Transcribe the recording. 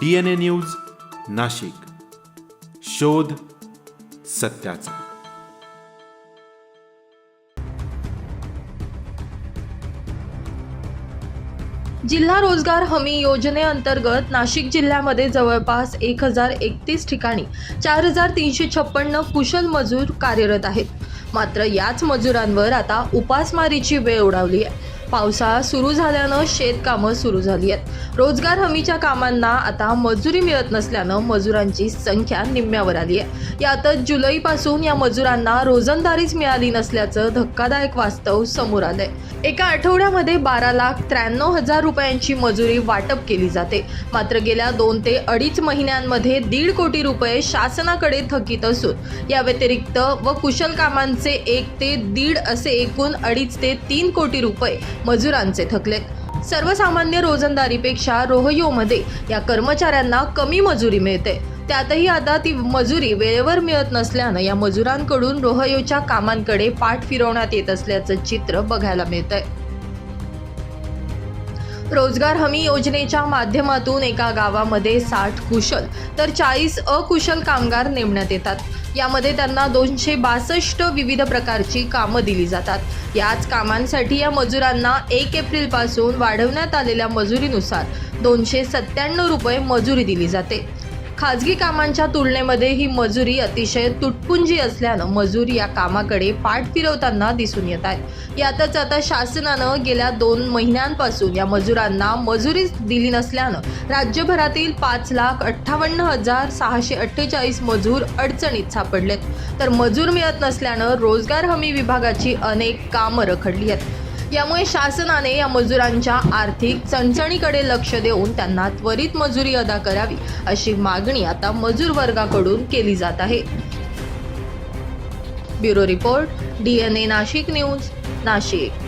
D N A news Nashik. शोध सत्याचा. जिल्हा रोजगार हमी योजनेअंतर्गत नाशिक जिल्ह्यामध्ये जवळपास एक हजार एकतीस ठिकाणी चार हजार तीनशे छप्पन्न कुशल मजूर कार्यरत आहेत. मात्र याच मजुरांवर आता उपासमारीची वेळ उडावली आहे. पावसाळा सुरू झाल्यानं शेतकामं सुरू झाली आहेत. रोजगार हमीच्या कामांना आता मजुरी मिळत नसल्यानं मजुरांची संख्या निम्म्यावर आली आहे. यातच जुलैपासून या मजुरांना रोजंदारीच मिळाली नसल्याचं धक्कादायक वास्तव समोर आलंय. एका आठवड्यामध्ये बारा लाख त्र्याण्णव हजार रुपयांची मजुरी वाटप केली जाते. मात्र गेल्या दोन ते अडीच महिन्यांमध्ये दीड कोटी रुपये शासनाकडे थकीत असून या व्यतिरिक्त व कुशल कामांचे एक ते दीड असे एकूण अडीच ते तीन कोटी रुपये मजुरांचे थकलेत सर्वसामान्य रोजंदारीपेक्षा रोहयोमध्ये या कर्मचाऱ्यांना कमी मजुरी मिळते. त्यातही आता ती मजुरी वेळेवर मिळत नसल्यानं या मजुरांकडून रोहयोच्या कामांकडे पाठ फिरवण्यात येत असल्याचं चित्र बघायला मिळतंय. रोजगार हमी योजनेच्या माध्यमातून एका गावामध्ये साठ कुशल तर चाळीस अकुशल कामगार नेमण्यात येतात. यामध्ये त्यांना दोनशे बासष्ट विविध प्रकारची कामं दिली जातात. याच कामांसाठी या मजुरांना एक एप्रिलपासून वाढवण्यात आलेल्या मजुरीनुसार दोनशे सत्त्याण्णव रुपये मजुरी दिली जाते. खाजगी कामांच्या तुलनेमध्ये ही मजुरी अतिशय तुटपुंजी असल्यानं मजूर या कामाकडे पाठ फिरवताना दिसून येत आहेत यातच आता शासनानं गेल्या दोन महिन्यांपासून या मजुरांना मजुरीच दिली नसल्यानं राज्यभरातील पाच लाख अठ्ठावन्न हजार सहाशे अठ्ठेचाळीस मजूर अडचणीत सापडलेत. तर मजूर मिळत नसल्यानं रोजगार हमी विभागाची अनेक कामं रखडली आहेत. यामुळे शासनाने या मजुरांच्या आर्थिक चणचणीकडे लक्ष देऊन त्यांना त्वरित मजुरी अदा करावी अशी मागणी आता मजूर वर्गाकडून केली जात आहे. Bureau report D N A Nashik news Nashik.